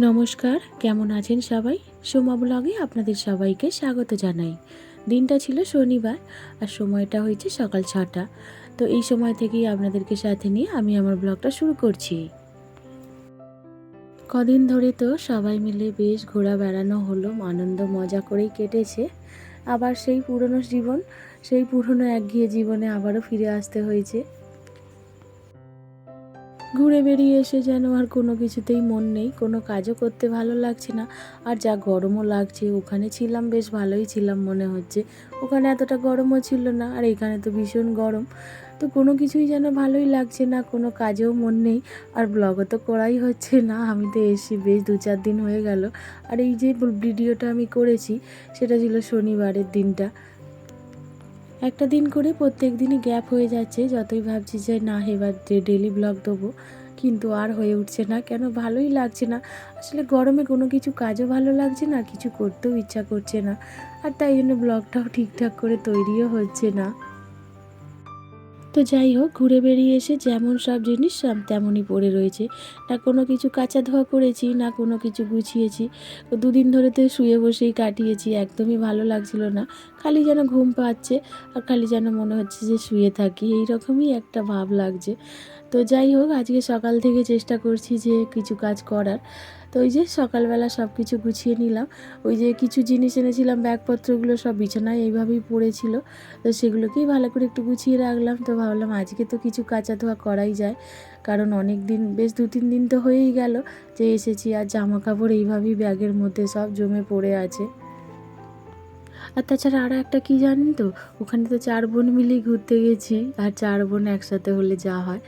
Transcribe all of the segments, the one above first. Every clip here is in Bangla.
নমস্কার, কেমন আছেন সবাই? সোমা ব্লগে আপনাদের সবাইকে স্বাগত জানাই। দিনটা ছিল শনিবার আর সময়টা হয়েছে সকাল ছটা। তো এই সময় থেকেই আপনাদেরকে সাথে নিয়ে আমি আমার ব্লগটা শুরু করছি। কদিন ধরে তো সবাই মিলে বেশ ঘোরা বেড়ানো হলো, আনন্দ মজা করেই কেটেছে। আবার সেই পুরনো জীবন, সেই পুরনো একঘেয়ে জীবনে আবারও ফিরে আসতে হয়েছে। ঘুরে বেরিয়ে এসে যেন আর কোনো কিছুতেই মন নেই, কোনো কাজও করতে ভালো লাগছে না। আর যা গরমও লাগছে, ওখানে ছিলাম, বেশ ভালোই ছিলাম মনে হচ্ছে। ওখানে এতটা গরমও ছিল না, আর এখানে তো ভীষণ গরম। তো কোনো কিছুই যেন ভালোই লাগছে না, কোনো কাজেও মন নেই। আর ব্লগও তো করাই হচ্ছে না, আমি তো এসি বেশ দু চার দিন হয়ে গেল। আর এই যে ভিডিওটা আমি করেছি, সেটা ছিল শনিবারের দিনটা। একটা দিন করে প্রত্যেক দিনই গ্যাপ হয়ে যাচ্ছে, যতই ভাবছি যে না, এবার যে ডেলি ব্লগ দেবো, কিন্তু আর হয়ে উঠছে না। কেন? ভালোই লাগছে না। আসলে গরমে কোনো কিছু কাজও ভালো লাগছে না, কিছু করতেও ইচ্ছা করছে না। আর তাই জন্য ব্লগটাও ঠিকঠাক করে তৈরিও হচ্ছে না। তো যাই হোক, ঘুরে বেরিয়ে এসে যেমন সব জিনিস সব তেমনই পড়ে রয়েছে। না কোনো কিছু কাঁচা ধোয়া করেছি, না কোনো কিছু গুছিয়েছি। দুদিন ধরে তো শুয়ে বসেই কাটিয়েছি, একদমই ভালো লাগছিল না। খালি যেন ঘুম পাচ্ছে আর খালি যেন মনে হচ্ছে যে শুয়ে থাকি এই রকমই একটা ভাব লাগছে। তো যাই হোক, আজকে সকাল থেকে চেষ্টা করছি যে কিছু কাজ করার। তো ওই যে সকালবেলা সব কিছু গুছিয়ে নিলাম। ওই যে কিছু জিনিস এনেছিলাম, ব্যাগপত্রগুলো সব বিছানায় এইভাবেই পড়েছিল। তো সেগুলোকেই ভালো করে একটু গুছিয়ে রাখলাম। তো ভাবলাম আজকে তো কিছু কাঁচা ধোয়া করাই যায়। কারণ অনেক দিন বেশ দু তিন দিন তো হয়েই গেল যে এসেছি আর জামা কাপড় এইভাবেই ব্যাগের মধ্যে সব জমে পড়ে আছে। আর তাছাড়া আরও একটা কি জানেন তো? ওখানে তো চার বোন মিলেই ঘুরতে গেছি আর চার বোন একসাথে হলে যা হয়।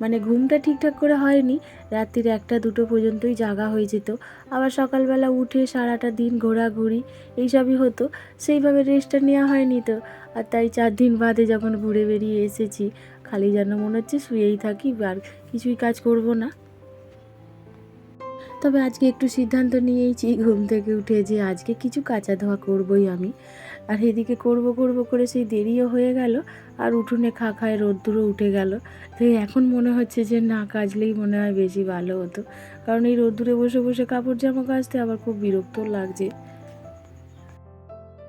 মানে ঘুমটা ঠিকঠাক করে হয়নি, রাত্রির একটা দুটো পর্যন্তই জাগা হয়ে যেত। আবার সকালবেলা উঠে সারাটা দিন ঘোরাঘুরি, এইসবই হতো। সেইভাবে রেস্টটা নেওয়া হয়নি তো। আর তাই চার দিন বাদে যখন ঘুরে বেরিয়ে এসেছি, খালি যেন মনে হচ্ছে শুয়েই থাকি, আর কিছুই কাজ করব না। তবে আজকে একটু সিদ্ধান্ত নিয়েইছি ঘুম থেকে উঠে যে আজকে কিছু কাঁচা ধোয়া করবই আমি। আর এদিকে করব করব করে সেই দেরিও হয়ে গেল আর উঠোনে খা খায় রোদ্দুরও উঠে গেল। তো এখন মনে হচ্ছে যে না, কাজলেই মনে হয় বেশি ভালো হতো। কারণ এই রোদ্দুরে বসে বসে কাপড় জামা কাচতে আবার খুব বিরক্ত লাগছে।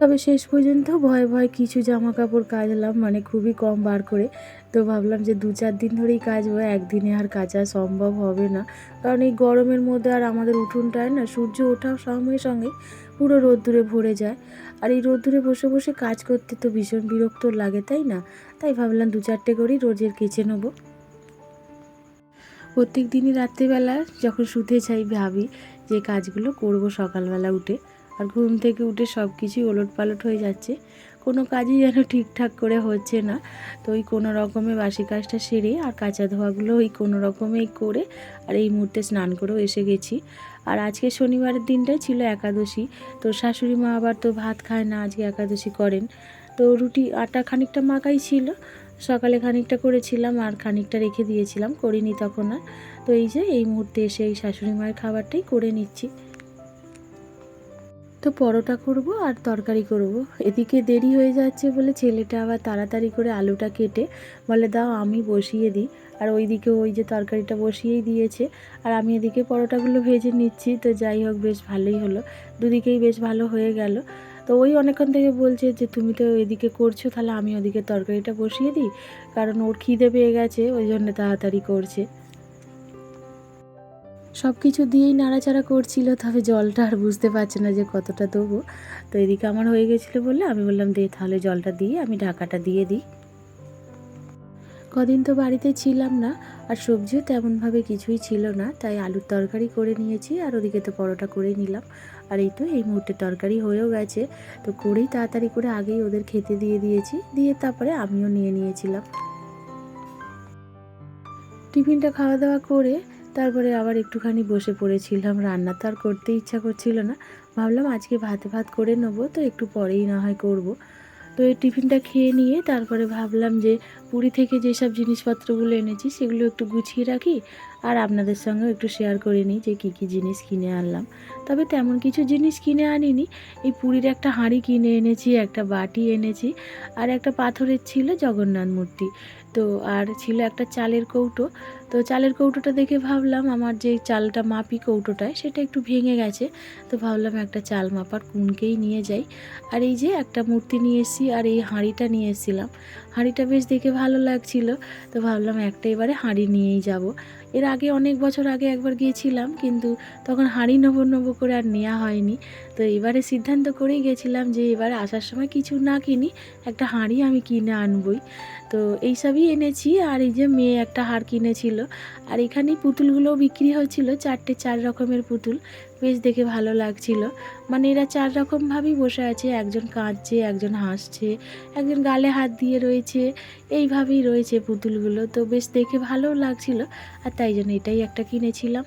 তবে শেষ পর্যন্ত ভয়ে ভয়ে কিছু জামা কাপড় কাচলাম মানে খুবই কম বার করে। তো ভাবলাম যে দু চার দিন ধরেই কাজ কাচবো, একদিনে আর কাচা সম্ভব হবে না। কারণ এই গরমের মধ্যে আর আমাদের উঠোনটায় না, সূর্য ওঠার সঙ্গে সঙ্গে পুরো রোদ্দুরে ভরে যায়। আর এই রোদ্দুরে বসে বসে কাজ করতে তো ভীষণ বিরক্ত লাগে, তাই না? তাই ভাবলাম দু চারটে করেই রোজের কেচে নেব। প্রত্যেক দিনই রাত্রিবেলা যখন শুতে চাই ভাবি যে কাজগুলো করব সকালবেলা উঠে। আর ঘুম থেকে উঠে সব কিছুই ওলট পালট হয়ে যাচ্ছে। কোনো কাজই যেন ঠিকঠাক করে হচ্ছে না। তো ওই কোনো রকমে বাসি কাজটা সেরে আর কাঁচা ধোয়াগুলো ওই কোনো রকমেই করে আর এই মুহূর্তে স্নান করেও এসে গেছি। আর আজকে শনিবারের দিনটাই ছিল একাদশী। তো শাশুড়ি মা আবার তো ভাত খায় না, আজকে একাদশী করেন। তো রুটি আটা খানিকটা মাখাই ছিল। সকালে খানিকটা করেছিলাম আর খানিকটা রেখে দিয়েছিলাম, করিনি তখন আর। তো এই যে এই মুহূর্তে এসে এই শাশুড়ি মায়ের খাবারটাই করে নিচ্ছি। তো পরোটা করব আর তরকারি করব। এদিকে দেরি হয়ে যাচ্ছে বলে ছেলেটা আবার তাড়াতাড়ি করে আলুটা কেটে বলে, দাও, আমি বসিয়ে দিই। আর ওইদিকে ওই যে তরকারিটা বসিয়েই দিয়েছে। আর আমি এদিকে পরোটাগুলো ভেজে নিচ্ছি, তো যাই হোক, বেশ ভালোই হলো। দুদিকেই বেশ ভালো হয়ে গেল। তো ওই অনেকক্ষণ থেকে বলছে যে, তুমি তো এদিকে করছ, তাহলে আমি ওদিকে তরকারিটা বসিয়ে দিই। কারণ ওর খিদে পেয়ে গেছে, ওই জন্য তাড়াতাড়ি করছে। সব কিছু দিয়েই নাড়াচাড়া করছিল, তবে জলটা আর বুঝতে পারছে না যে কতটা দেবো। তো এদিকে আমার হয়ে গেছিল বলে আমি বললাম, দে তাহলে জলটা দিয়ে আমি ঢাকাটা দিয়ে দিই। কদিন তো বাড়িতে ছিলাম না, আর সবজিও তেমনভাবে কিছুই ছিল না, তাই আলুর তরকারি করে নিয়েছি, আর ওদিকে তো পরোটা করে নিলাম। আর এই তো এই মুহূর্তে তরকারি হয়েও গেছে, তো করেই তাড়াতাড়ি করে আগেই ওদের খেতে দিয়ে দিয়েছি, দিয়ে তারপরে আমিও নিয়ে নিয়েছিলাম। টিফিনটা খাওয়া দাওয়া করে তারপরে আবার একটুখানি বসে পড়েছিলাম, রান্না তো আর করতে ইচ্ছা করছিল না। ভাবলাম আজকে ভাতে ভাত করে নেব, তো একটু পরেই না হয় করব। তো এই টিফিনটা খেয়ে নিয়ে তারপরে ভাবলাম যে পুরী থেকে যেসব জিনিসপত্রগুলো এনেছি সেগুলো একটু গুছিয়ে রাখি আর আপনাদের সঙ্গেও একটু শেয়ার করে নিই যে কী কী জিনিস কিনে আনলাম। তবে তেমন কিছু জিনিস কিনে আনিনি। এই পুরীর একটা হাঁড়ি কিনে এনেছি, একটা বাটি এনেছি আর একটা পাথরের ছিল জগন্নাথ মূর্তি। তো আর ছিল একটা চালের কৌটো। তো চালের কৌটোটা দেখে ভাবলাম আমার যে চালটা মাপি কৌটোটায় সেটা একটু ভেঙে গেছে। তো ভাবলাম একটা চাল মাপার কুনকেই নিয়ে যাই। আর এই যে একটা মূর্তি নিয়ে এসেছি আর এই হাঁড়িটা নিয়ে এসেছিলাম। হাঁড়িটা বেশ দেখে ভালো লাগছিল। তো ভাবলাম একটা এবারে হাঁড়ি নিয়েই যাব। এর আগে অনেক বছর আগে একবার গিয়েছিলাম কিন্তু তখন হাঁড়ি নেব নেব করে আর নেওয়া হয়নি। তো এবারে সিদ্ধান্ত করেই গেছিলাম যে এবারে আসার সময় কিছু না কিনি একটা হাঁড়ি আমি কিনে আনবই। তো এইসবই এনেছি আর এই যে মেয়ে একটা হার কিনেছিল আর এখানে পুতুলগুলো বিক্রি হয়েছিল, চারটে চার রকমের পুতুল। বেশ দেখে ভালো লাগছিল। মানে এরা চার রকমভাবেই বসে আছে, একজন কাঁদছে, একজন হাসছে, একজন গালে হাত দিয়ে রয়েছে, এইভাবেই রয়েছে পুতুলগুলো। তো বেশ দেখে ভালোও লাগছিল, আর তাই জন্য এটাই একটা কিনেছিলাম।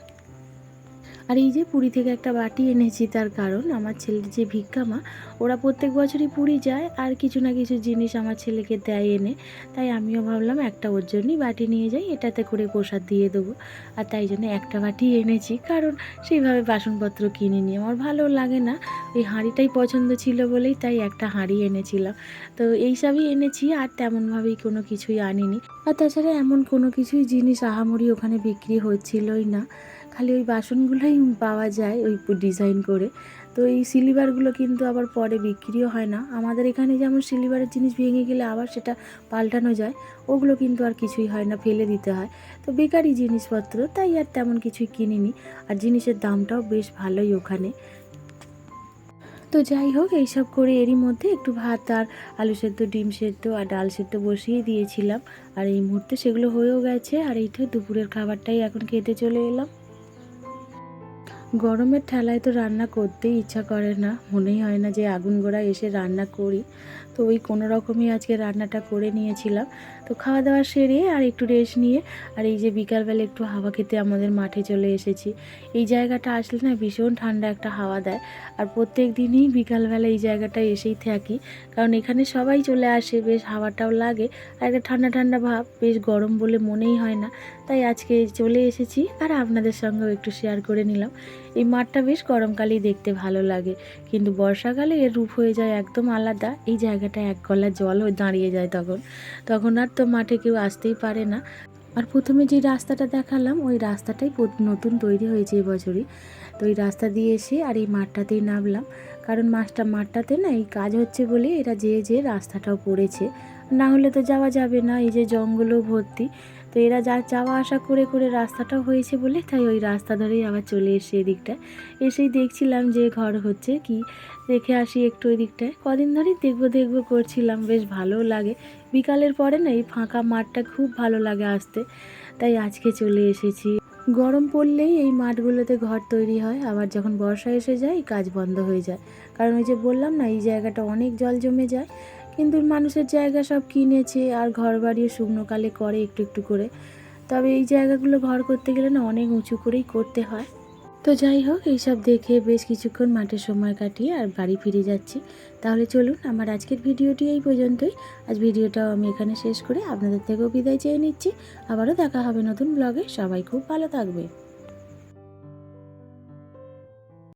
আর এই যে পুরী থেকে একটা বাটি এনেছি তার কারণ আমার ছেলের যে ভিক্ষা মা, ওরা প্রত্যেক বছরই পুরী যায় আর কিছু না কিছু জিনিস আমার ছেলেকে দেয় এনে। তাই আমিও ভাবলাম একটা ওর জন্যই বাটি নিয়ে যাই, এটাতে করে প্রসাদ দিয়ে দেবো। আর তাই জন্য একটা বাটি এনেছি, কারণ সেইভাবে বাসনপত্র কিনিনি আমার ভালো লাগে না ওই হাঁড়িটাই পছন্দ ছিল বলেই তাই একটা হাঁড়ি এনেছিলাম। তো এইসবই এনেছি আর তেমনভাবেই কোনো কিছুই আনিনি। আর তাছাড়া এমন কোনো কিছুই জিনিস আহামরি ওখানে বিক্রি হচ্ছিলই না। খালি ওই বাসনগুলোই পাওয়া যায় ওই ডিজাইন করে। তো এই সিলিভারগুলো কিন্তু আবার পরে বিক্রিও হয় না। আমাদের এখানে যেমন সিলিভারের জিনিস ভেঙে গেলে আবার সেটা পাল্টানো যায়, ওগুলো কিন্তু আর কিছুই হয় না, ফেলে দিতে হয়। তো বেকারি জিনিসপত্র, তাই আর তেমন কিছুই কিনিনি। আর জিনিসের দামটাও বেশ ভালোই ওখানে। তো যাই হোক, এইসব করে এরই মধ্যে একটু ভাত আর আলু সেদ্ধ, ডিম সেদ্ধ আর ডাল সেদ্ধ বসিয়ে দিয়েছিলাম। আর এই মুহূর্তে সেগুলো হয়েও গেছে। আর এইটা দুপুরের খাবারটাই এখন খেতে চলে এলাম। গরমের ঠেলায় তো রান্না করতেই ইচ্ছা করে না। মনেই হয় না যে আগুন গোড়ায় এসে রান্না করি। তো ওই কোনো রকমই আজকে রান্নাটা করে নিয়েছিলাম। তো খাওয়া দাওয়া সেরে আর একটু রেস্ট নিয়ে আর এই যে বিকালবেলা একটু হাওয়া খেতে আমাদের মাঠে চলে এসেছি। এই জায়গাটা আসলে না ভীষণ ঠান্ডা একটা হাওয়া দেয়। আর প্রত্যেক দিনই বিকালবেলা এই জায়গাটা এসেই থাকি। কারণ এখানে সবাই চলে আসে, বেশ হাওয়াটাও লাগে আর একটা ঠান্ডা ঠান্ডা ভাব, বেশ গরম বলে মনেই হয় না। তাই আজকে চলে এসেছি আর আপনাদের সঙ্গেও একটু শেয়ার করে নিলাম। এই মাঠটা বেশ গরমকালেই দেখতে ভালো লাগে। কিন্তু বর্ষাকালে এর রূপ হয়ে যায় একদম আলাদা। এই জায়গাটা এক গলা জল হয়ে দাঁড়িয়ে যায় তখন। তখন আর তো মাঠে কেউ আসতেই পারে না। আর প্রথমে যে রাস্তাটা দেখালাম, ওই রাস্তাটাই নতুন তৈরি হয়েছে এই বছরই। তো ওই রাস্তা দিয়ে এসে আর এই মাঠটাতেই নামলাম। কারণ মাছটা মাঠটাতে না এই কাজ হচ্ছে বলে এরা যে যে রাস্তাটাও পড়েছে না হলে তো যাওয়া যাবে না, এই যে জঙ্গলও ভর্তি। তো এরা যা যাওয়া আসা করে করে রাস্তাটাও হয়েছে বলে তাই ওই রাস্তা ধরেই আবার চলে এসে এদিকটা এসেই দেখছিলাম যে ঘর হচ্ছে কি, দেখে আসি একটু ওই দিকটায় কদিন ধরেই দেখব দেখব করছিলাম, বেশ ভালোও লাগে। বিকালের পরে না এই ফাঁকা মাঠটা খুব ভালো লাগে আসতে। তাই আজকে চলে এসেছি। গরম পড়লেই এই মাঠগুলোতে ঘর তৈরি হয়। আবার যখন বর্ষা এসে যায়, কাজ বন্ধ হয়ে যায়। কারণ ওই যে বললাম না, এই জায়গাটা অনেক জল জমে যায়। কিন্তু মানুষের জায়গা সব কিনেছে আর ঘর বাড়িও শুকনোকালে করে একটু একটু করে। তবে এই জায়গাগুলো ঘর করতে গেলে না অনেক উঁচু করেই করতে হয়। তো যাই হোক, এইসব দেখে বেশ কিছুক্ষণ মাঠে সময় কাটিয়ে আর বাড়ি ফিরে যাচ্ছি। তাহলে চলুন, আমার আজকের ভিডিওটি এই পর্যন্তই। আজ ভিডিওটাও আমি এখানে শেষ করে আপনাদের থেকেও বিদায় চেয়ে নিচ্ছি। আবারও দেখা হবে নতুন ব্লগে সবাই খুব ভালো থাকবে